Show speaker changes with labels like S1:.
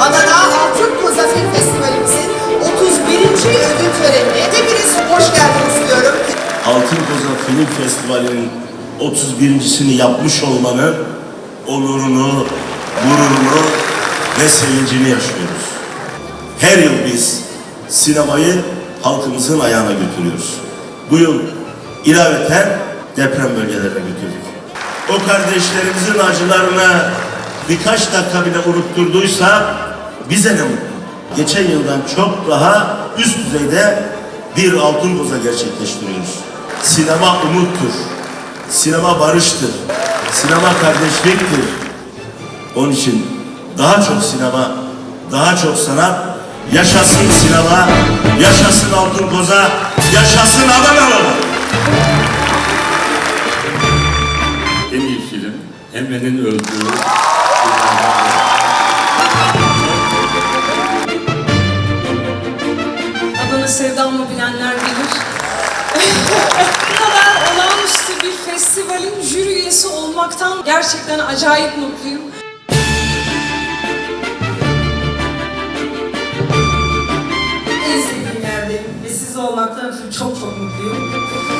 S1: Adana Altın Tur Zafer Festivalimizin 31. ödül törenine hepiniz hoş geldiniz diyorum.
S2: Altın Koza Film Festivali'nin 31.sini yapmış olmanın onurunu, gururunu ve sevincini yaşıyoruz. Her yıl biz sinemayı halkımızın ayağına götürüyoruz. Bu yıl ilaveten deprem bölgelerine götürdük. O kardeşlerimizin acılarını birkaç dakika bile unutturduysa bize ne mutlu. Geçen yıldan çok daha üst düzeyde bir altın koza gerçekleştiriyoruz. Sinema umuttur. Sinema barıştır. Sinema kardeşliktir. Onun için daha çok sinema, daha çok sanat, yaşasın sinema, yaşasın altın koza, yaşasın Adanalı.
S3: En iyi film Emre'nin öldüğü
S4: sevdamı bilenler bilir. Bu kadar olağanüstü bir festivalin jüri üyesi olmaktan gerçekten acayip mutluyum. En sevdiğim yerdeyim ve siz olmaktan çok çok mutluyum.